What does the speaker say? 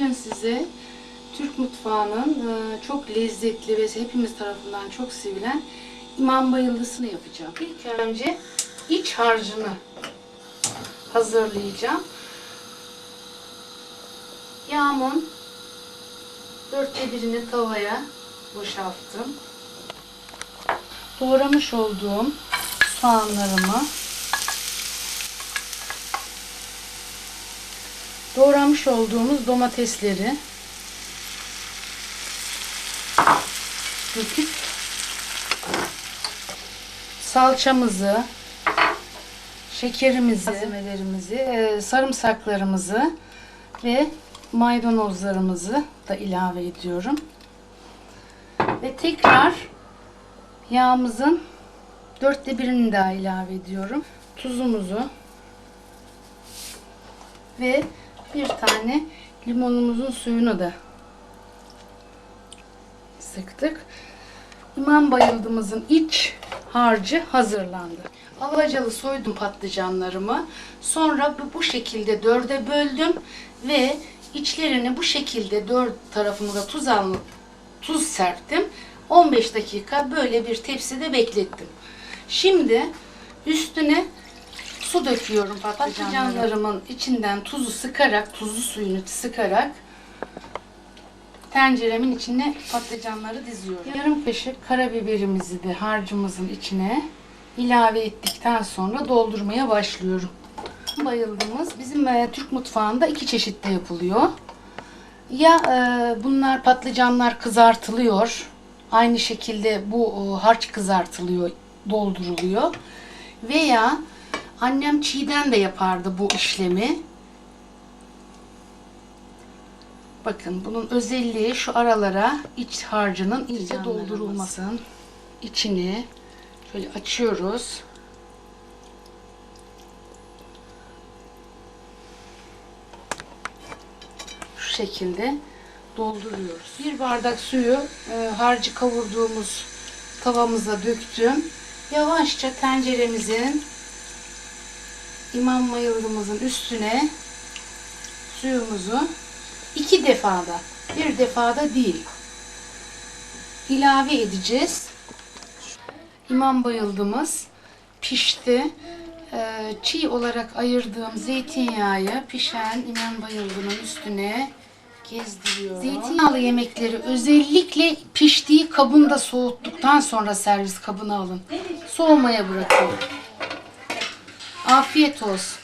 Bugün size Türk mutfağının e, çok lezzetli ve hepimiz tarafından çok sevilen imam bayıldısını yapacağım. İlk önce iç harcını hazırlayacağım. Yağımın dörtte birini tavaya boşalttım. Doğramış olduğum soğanlarımı doğramış olduğumuz domatesleri döküp salçamızı, şekerimizi, malzemelerimizi, e, sarımsaklarımızı ve maydanozlarımızı da ilave ediyorum. Ve tekrar yağımızın dörtte birini daha ilave ediyorum. Tuzumuzu ve bir tane limonumuzun suyunu da sıktık. İmam bayıldığımızın iç harcı hazırlandı. Alacalı soydum patlıcanlarımı. Sonra bu- şekilde dörde böldüm ve içlerini bu şekilde dört tarafını da tuz al tuz serptim. 15 dakika böyle bir tepside beklettim. Şimdi üstüne su döküyorum patlıcanlarımın içinden tuzu sıkarak, tuzlu suyunu sıkarak tenceremin içine patlıcanları diziyorum. Yarım kaşık karabiberimizi de harcımızın içine ilave ettikten sonra doldurmaya başlıyorum. Bayıldığımız bizim e, Türk mutfağında iki çeşitte yapılıyor. Ya e, bunlar patlıcanlar kızartılıyor. Aynı şekilde bu e, harç kızartılıyor, dolduruluyor. Veya annem çiğden de yapardı bu işlemi. Bakın bunun özelliği şu aralara iç harcının iyice doldurulması. İçini şöyle açıyoruz. Şu şekilde dolduruyoruz. Bir bardak suyu e, harcı kavurduğumuz tavamıza döktüm. Yavaşça tenceremizin imam mayılımızın üstüne suyumuzu iki defada, bir defada değil ilave edeceğiz. İmam bayıldığımız pişti. Ee, çiğ olarak ayırdığım zeytinyağı pişen imam bayıldığının üstüne gezdiriyorum. Zeytinyağlı yemekleri özellikle piştiği kabında soğuttuktan sonra servis kabına alın. Soğumaya bırakın. Afiyet olsun.